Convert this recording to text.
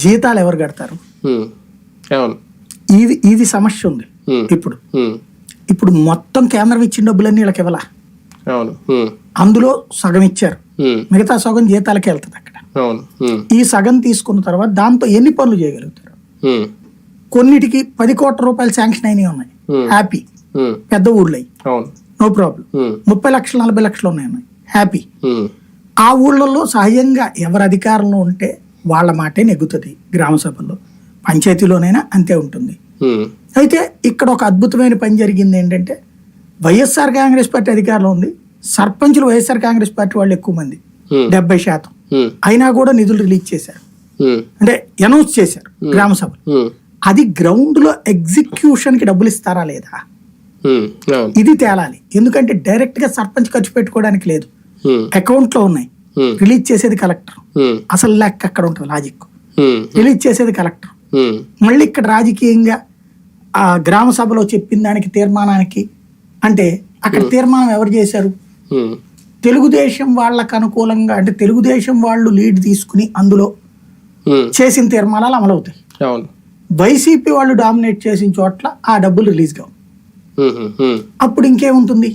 జీతాలు ఎవరు కడతారు ఇది ఇది సమస్య ఉంది. ఇప్పుడు. ఇప్పుడు మొత్తం కేంద్రం ఇచ్చిన డబ్బులన్నీ వీళ్ళకి ఇవ్వాల. అందులో సగం ఇచ్చారు. మిగతా సగం జీతాలకి వెళ్తుంది అక్కడ. ఈ సగం తీసుకున్న తర్వాత దాంతో ఎన్ని పనులు చేయగలుగుతారు. కొన్నిటికి పది కోట్ల రూపాయలు శాంక్షన్ అయినవి ఉన్నాయి. హ్యాపీ. పెద్ద ఊళ్ళో అయి. అవును నో ప్రాబ్లం. ముప్పై లక్షలు నలభై లక్షలు ఉన్నాయి హ్యాపీ. ఆ ఊళ్ళల్లో సహజంగా ఎవరు అధికారంలో ఉంటే వాళ్ళ మాటే నెగ్గుతుంది గ్రామ సభల్లో పంచాయతీలోనైనా అంతే ఉంటుంది. అయితే ఇక్కడ ఒక అద్భుతమైన పని జరిగింది ఏంటంటే వైఎస్ఆర్ కాంగ్రెస్ పార్టీ అధికారంలో ఉంది సర్పంచులు వైఎస్ఆర్ కాంగ్రెస్ పార్టీ వాళ్ళు ఎక్కువ మంది. డెబ్బై శాతం. అయినా కూడా నిధులు రిలీజ్ చేశారు. అంటే అనౌన్స్ చేశారు గ్రామ సభలు. అది గ్రౌండ్లో ఎగ్జిక్యూషన్కి డబ్బులు ఇస్తారా లేదా ఇది తేలాలి ఎందుకంటే డైరెక్ట్గా సర్పంచ్ ఖర్చు పెట్టుకోవడానికి లేదు. అకౌంట్లో ఉన్నాయి. రిలీజ్ చేసేది కలెక్టర్ ఉమ్. అసలు లెక్క అక్కడ ఉంటుంది లాజిక్. రిలీజ్ చేసేది కలెక్టర్. మళ్ళీ ఇక్కడ రాజకీయంగా ఆ గ్రామ సభలో చెప్పిన దానికి తీర్మానానికి అంటే అక్కడ తీర్మానం ఎవరు చేశారు. తెలుగుదేశం వాళ్ళకు అనుకూలంగా అంటే తెలుగుదేశం వాళ్ళు లీడ్ తీసుకుని అందులో. చేసిన తీర్మానాలు అమలవుతాయి వైసీపీ వాళ్ళు డామినేట్ చేసిన చోట్ల ఆ డబ్బులు రిలీజ్ కావు. అప్పుడు ఇంకేముంటుంది